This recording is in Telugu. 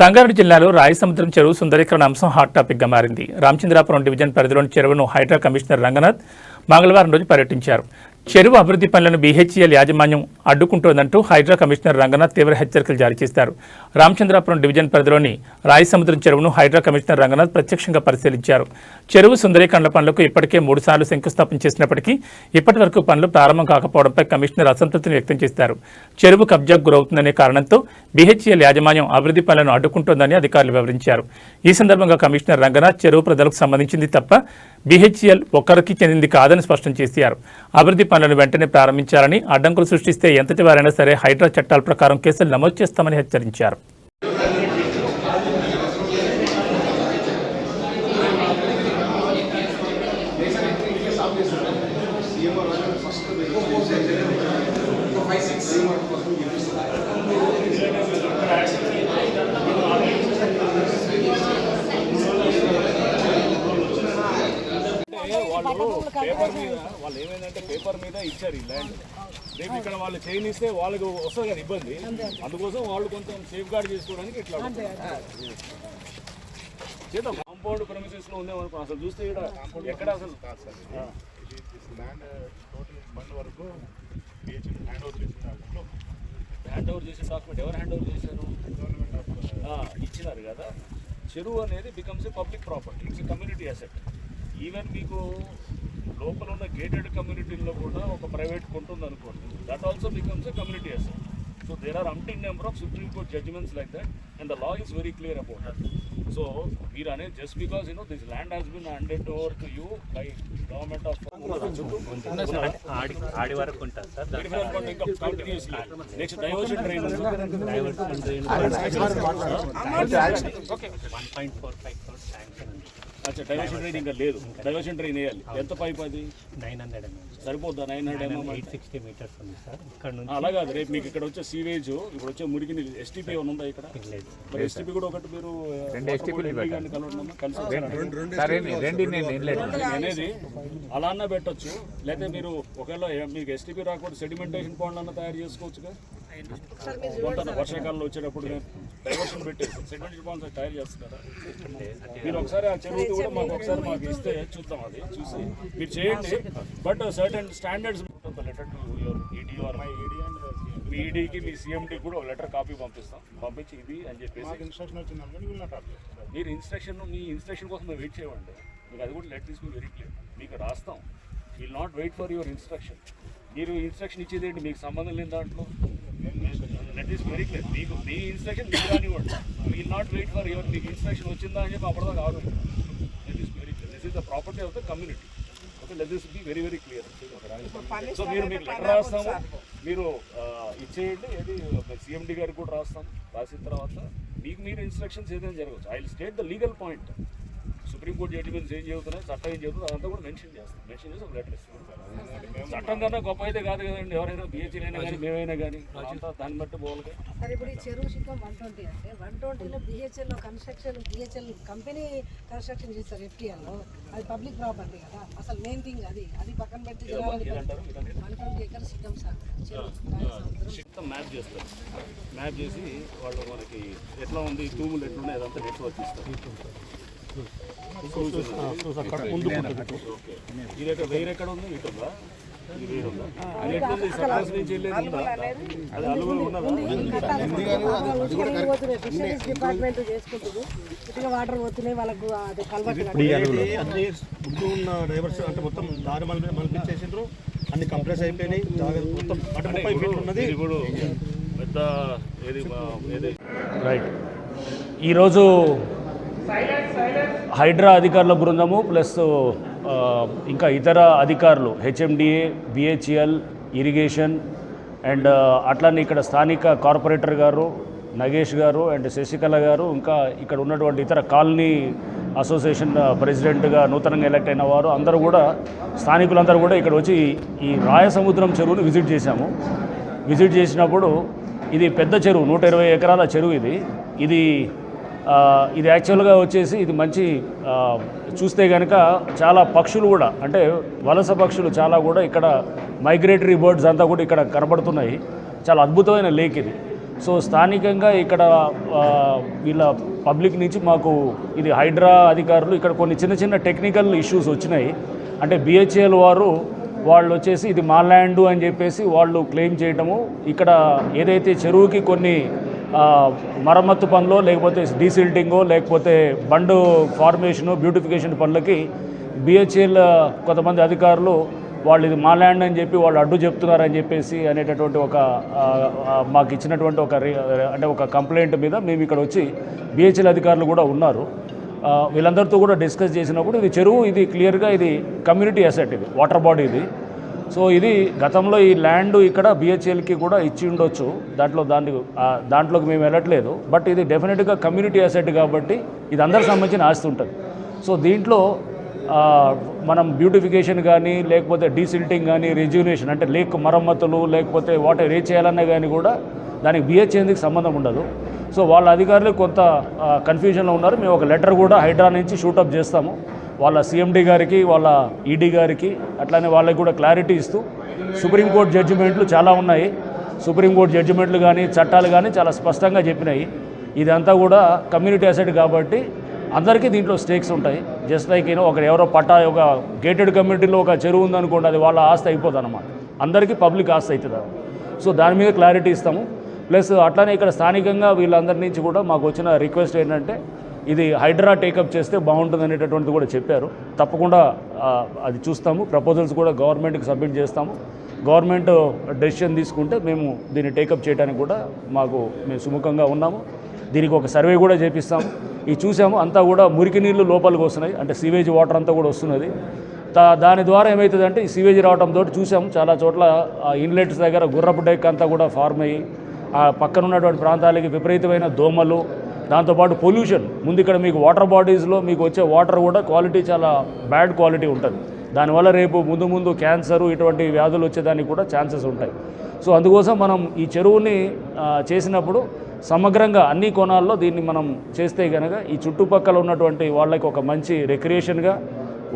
సంగారెడ్డి జిల్లాలో రాయసముద్రం చెరువు సుందరీకరణ అంశం హాట్ టాపిక్గా మారింది. రామచంద్రాపురం డివిజన్ పరిధిలోని చెరువును హైడ్రా కమిషనర్ రంగనాథ్ మంగళవారం రోజు పర్యటించారు. చెరువు అభివృద్ధి పనులను బీహెచ్ఎల్ యాజమాన్యం అడ్డుకుంటోందంటూ హైడ్రా కమిషనర్ రంగనాథ్ తీవ్ర హెచ్చరికలు జారీ చేశారు. రామచంద్రాపురం డివిజన్ పరిధిలోని రాయసముద్రం చెరువును హైడ్రా కమిషనర్ రంగనాథ్ ప్రత్యక్షంగా పరిశీలించారు. చెరువు సుందరీకరణ పనులకు ఇప్పటికే మూడుసార్లు శంకుస్థాపన చేసినప్పటికీ ఇప్పటి వరకు పనులు ప్రారంభం కాకపోవడంపై కమిషనర్ అసంతృప్తిని వ్యక్తం చేశారు. చెరువు కబ్జాకు గురవుతుందనే కారణంతో బీహెచ్ఎల్ యాజమాన్యం అభివృద్ధి పనులను అడ్డుకుంటోందని అధికారులు వివరించారు. ఈ సందర్భంగా కమిషనర్ రంగనాథ్ చెరువు ప్రజలకు సంబంధించింది తప్ప బీహెచ్ఎల్ ఒక్కరికి చెందింది కాదని స్పష్టం చేశారు. అభివృద్ధి పనులను వెంటనే ప్రారంభించాలని అడ్డంకులు సృష్టిస్తే ఎంతటి వారైనా సరే హైడ్రా చట్టాల ప్రకారం కేసులు నమోదు చేస్తామని హెచ్చరించారు. వాళ్ళు పేపర్ మీద వాళ్ళు ఏమైందంటే పేపర్ మీద ఇచ్చారు ఈ ల్యాండ్ రేపు ఇక్కడ వాళ్ళు చేయనిస్తే వాళ్ళకి వస్తుంది కదా ఇబ్బంది. అందుకోసం వాళ్ళు కొంచెం సేఫ్ గార్డ్ చేసుకోవడానికి ఇట్లా చేద్దాం. కాంపౌండ్ ప్రమిసెస్లో ఉందేమనుకో అసలు చూస్తే ఇక్కడ ఎక్కడ అసలు? ఆ, ల్యాండ్ టోటల్ బండ్ వరకు హ్యాండ్ ఓవర్ చేసిన హ్యాండ్ ఓవర్ చేసిన డాక్యుమెంట్ ఎవరు హ్యాండ్ ఓవర్ చేశారు? గవర్నమెంట్ ఆఫ్ ఆ, ఇచ్చినారు కదా. చెరువు అనేది becomes a public property it's community asset even మీకు లోపల ఉన్న గేటెడ్ కమ్యూనిటీలో కూడా ఒక ప్రైవేట్ కొంటుంది అనుకోండి that also becomes a community asset so there are umpteen number of Supreme Court judgements like that and the law is very clear about that so మీరు అనేది just because you know this land has been handed over to you by government of ఆడి వరకు ఉంటుంది సార్ దాని next diversion train diversion one point four five crores sanction అచ్చా డైవర్షన్ ట్రైన్ ఇంకా లేదు. డైవర్షన్ ట్రైన్ వేయాలి. ఎంత పైప్ అది నైన్ హండ్రెడ్ సరిపోద్దా? Nine hundred MM eight sixty metres ఉంది సార్. ఇక్కడ నుంచి అలా కాదు. రేపు మీకు ఇక్కడ వచ్చే సీవేజ్ ఇప్పుడు వచ్చే మురికి నీళ్ళు ఎస్టీపీ ఏమైనా ఉందా ఇక్కడ? లేదు. మరి ఎస్టీపీ కూడా ఒకటి మీరు రెండు ఎస్టీపీ అనేది అలా అన్నా పెట్టొచ్చు. లేకపోతే మీరు ఒకవేళ మీకు ఎస్టీపీ రాకపోతే సెడిమెంటేషన్ పాండ్ అన్న తయారు చేసుకోవచ్చుగా? వర్షాకాలంలో వచ్చేటప్పుడు డైవర్షన్ పెట్టేసి సెడిమెంటేషన్ పాండ్స్ తయారు చేస్తారు? మీరు ఒకసారి ఆ చెరువు కూడా మాకు ఒకసారి మాకు ఇస్తే చూద్దాం అది చూసి మీరు చేయండి. But certain standards letter to your ED or my ED and మీ ఈడీకి మీ సీఎండి కూడా ఒక లెటర్ కాపీ పంపిస్తాం. పంపించి ఇది అని చెప్పేసి మాకు ఇన్స్ట్రక్షన్ వచ్చింది మీరు ఇన్స్ట్రక్షన్ మీ ఇన్స్ట్రక్షన్ కోసం మేము వెయిట్ చేయమండి మీకు అది కూడా లెట్ తీసి వెరీ క్లియర్ మీకు రాస్తాం. Will not wait for your instruction మీరు ఇన్స్ట్రక్షన్ ఇచ్చేది ఏంటి మీకు సంబంధం లేని దాంట్లో. ఈస్ వెరీ క్లియర్ మీకు మీ ఇన్స్ట్రక్షన్ మీకు రానివ్వండి. Will not wait for your మీకు ఇన్స్ట్రక్షన్ వచ్చిందా అని చెప్పి అప్పటిదాకా కాదు let is very clear this is the property of the community okay let this be very very clear so మీరు మీకు లెటర్ రాస్తాము. మీరు ఇచ్చేయండి. ఏది సిఎండి గారికి కూడా రాస్తాం రాసిన తర్వాత మీకు మీరు ఇన్స్ట్రక్షన్స్ ఏదైనా జరగవచ్చు. I state the legal point Supreme Court judgements ఏం చెబుతున్నాయి చట్టం ఏం చెబుతుంది అదంతా కూడా మెన్షన్ చేస్తాం. మెన్షన్ చేసి ఒక లెటర్ ఇస్తాం. చట్టం కన్నా గొప్ప అయితే కాదు కదండి. ఎవరైనా బిహెచ్ఎల్ అయినా కానీ మేమైనా కానీ దాన్ని బట్టి పోవాలి సరే ఇప్పుడు ఈ చెరువు శిఖం వన్ ట్వంటీ అంటే వన్ ట్వంటీలో బిహెచ్ఎల్లో కన్స్ట్రక్షన్ బిహెచ్ఎల్ కంపెనీ కన్స్ట్రక్షన్ చేస్తారు ఎఫ్టీఎల్లో అది పబ్లిక్ ప్రాపర్టీ కదా. అసలు మెయిన్ థింగ్ అది. అది పక్కన పెట్టి వన్ ట్వంటీ ఎకర్ శిఖం సార్. చెరువు మ్యాప్ చేస్తారు. మ్యాప్ చేసి వాళ్ళు మనకి ఎట్లా ఉంది తూములు ఎట్లున్నాయి అదంతా నెట్వర్క్ ఇస్తారు. ఇది ఎక్కడ వేరే ఎక్కడ ఉంది ఇటు ఉందా డిపార్ట్మెంట్ చేసుకుంటుంది ఇటుగా వాటర్ పోతున్నాయి వాళ్ళకు అది అన్ని ముందు ఉన్న డ్రైవర్స్ అంటే మొత్తం దారి మళ్ళీ మలిపించేసిండ్రు అన్ని కంప్రెస్ అయిపోయినాయి జాగ్రత్త మొత్తం అటు ముప్పై ఫీట్లు ఉన్నది ఇప్పుడు పెద్ద ఏది రైట్ ఈరోజు హైడ్రా అధికారుల బృందము ప్లస్ ఇంకా ఇతర అధికారులు హెచ్ఎండిఏ బిహెచ్ఎల్ ఇరిగేషన్ అండ్ అట్లానే ఇక్కడ స్థానిక కార్పొరేటర్ గారు నగేష్ గారు అండ్ శశికళ గారు ఇంకా ఇక్కడ ఉన్నటువంటి ఇతర కాలనీ అసోసియేషన్ ప్రెసిడెంట్గా నూతనంగా ఎలక్ట్ అయిన వారు అందరూ కూడా స్థానికులందరూ కూడా ఇక్కడ వచ్చి ఈ రాయసముద్రం చెరువును విజిట్ చేశాము. విజిట్ చేసినప్పుడు ఇది పెద్ద చెరువు నూట ఇరవై ఎకరాల చెరువు ఇది. ఇది ఇది యాక్చువల్గా వచ్చేసి ఇది మంచి చూస్తే కనుక చాలా పక్షులు కూడా అంటే వలస పక్షులు చాలా కూడా ఇక్కడ మైగ్రేటరీ బర్డ్స్ అంతా కూడా ఇక్కడ కనబడుతున్నాయి. చాలా అద్భుతమైన లేక్ ఇది. సో స్థానికంగా ఇక్కడ వీళ్ళ పబ్లిక్ నుంచి మాకు ఇది హైడ్రా అధికారులు ఇక్కడ కొన్ని చిన్న చిన్న టెక్నికల్ ఇష్యూస్ వచ్చినాయి. అంటే బిహెచ్ఎల్ వారు వాళ్ళు వచ్చేసి ఇది మా ల్యాండ్ అని చెప్పేసి వాళ్ళు క్లెయిమ్ చేయటము. ఇక్కడ ఏదైతే చెరువుకి కొన్ని మరమ్మత్తు పనులు లేకపోతే డీసిల్టింగో లేకపోతే బండు ఫార్మేషను బ్యూటిఫికేషన్ పనులకి బిహెచ్ఎల్ కొంతమంది అధికారులు వాళ్ళు ఇది మా ల్యాండ్ అని చెప్పి వాళ్ళు అడ్డు చెప్తున్నారని చెప్పేసి అనేటటువంటి ఒక మాకు ఇచ్చినటువంటి ఒక రి- అంటే ఒక కంప్లైంట్ మీద మేము ఇక్కడ వచ్చి బిహెచ్ఎల్ అధికారులు కూడా ఉన్నారు. వీళ్ళందరితో కూడా డిస్కస్ చేసినప్పుడు ఇది చెరువు ఇది క్లియర్గా ఇది కమ్యూనిటీ అసెట్ ఇది వాటర్ బాడీ ఇది. సో ఇది గతంలో ఈ ల్యాండ్ ఇక్కడ బిహెచ్ఎల్కి కూడా ఇచ్చి ఉండొచ్చు. దాంట్లో దాన్ని దాంట్లోకి మేము వెళ్ళట్లేదు. బట్ ఇది డెఫినెట్గా కమ్యూనిటీ అసెట్ కాబట్టి ఇది అందరికి సంబంధించిన ఆస్తి ఉంటుంది. సో దీంట్లో మనం బ్యూటిఫికేషన్ కానీ లేకపోతే డీసిల్టింగ్ కానీ రెజ్యూనేషన్ అంటే లేక్ మరమ్మతులు లేకపోతే వాటర్ ఏ చేయాలన్నా కానీ కూడా దానికి బిహెచ్ఏందుకు సంబంధం ఉండదు. సో వాళ్ళ అధికారులు కొంత కన్ఫ్యూజన్లో ఉన్నారు. మేము ఒక లెటర్ కూడా హైడ్రా నుంచి షూటప్ చేస్తాము. వాళ్ళ సీఎండీ గారికి వాళ్ళ ఈడీ గారికి అట్లానే వాళ్ళకి కూడా క్లారిటీ ఇస్తూ సుప్రీంకోర్టు జడ్జిమెంట్లు చాలా ఉన్నాయి. సుప్రీంకోర్టు జడ్జిమెంట్లు కానీ చట్టాలు కానీ చాలా స్పష్టంగా చెప్పినాయి. ఇదంతా కూడా కమ్యూనిటీ అసెట్ కాబట్టి అందరికీ దీంట్లో స్టేక్స్ ఉంటాయి. జస్ట్ లైక్ ఏదో ఒక ఎవరో పట్టా ఒక గేటెడ్ కమ్యూనిటీలో ఒక చెరువు ఉందనుకోండి అది వాళ్ళ ఆస్తి అయిపోతుంది అనమాట అందరికీ పబ్లిక్ ఆస్తి అవుతుంది సో దాని మీద క్లారిటీ ఇస్తాము. ప్లస్ అట్లానే ఇక్కడ స్థానికంగా వీళ్ళందరి నుంచి కూడా మాకు వచ్చిన రిక్వెస్ట్ ఏంటంటే ఇది హైడ్రా టేకప్ చేస్తే బాగుంటుంది అనేటటువంటిది కూడా చెప్పారు. తప్పకుండా అది చూస్తాము. ప్రపోజల్స్ కూడా గవర్నమెంట్కి సబ్మిట్ చేస్తాము. గవర్నమెంట్ డెసిషన్ తీసుకుంటే మేము దీన్ని టేకప్ చేయడానికి కూడా మాకు మేము సుముఖంగా ఉన్నాము. దీనికి ఒక సర్వే కూడా చేపిస్తాము. ఇది చూసాము అంతా కూడా మురికి నీళ్ళు లోపలికి వస్తున్నాయి. అంటే సీవేజ్ వాటర్ అంతా కూడా వస్తున్నది. దాని ద్వారా ఏమవుతుందంటే ఈ సీవేజ్ రావడంతో చూసాము. చాలా చోట్ల ఇన్లెట్స్ దగ్గర గుర్రపు డెక్ అంతా కూడా ఫార్మ్ అయ్యి ఆ పక్కన ఉన్నటువంటి ప్రాంతాలకి విపరీతమైన దోమలు దాంతోపాటు పొల్యూషన్. ముందు ఇక్కడ మీకు వాటర్ బాడీస్లో మీకు వచ్చే వాటర్ కూడా క్వాలిటీ చాలా బ్యాడ్ క్వాలిటీ ఉంటుంది. దానివల్ల రేపు ముందు ముందు క్యాన్సరు ఇటువంటి వ్యాధులు వచ్చేదానికి కూడా ఛాన్సెస్ ఉంటాయి. సో అందుకోసం మనం ఈ చెరువుని చేసినప్పుడు సమగ్రంగా అన్ని కోణాల్లో దీన్ని మనం చేస్తే కనుక ఈ చుట్టుపక్కల ఉన్నటువంటి వాళ్ళకి ఒక మంచి రిక్రియేషన్గా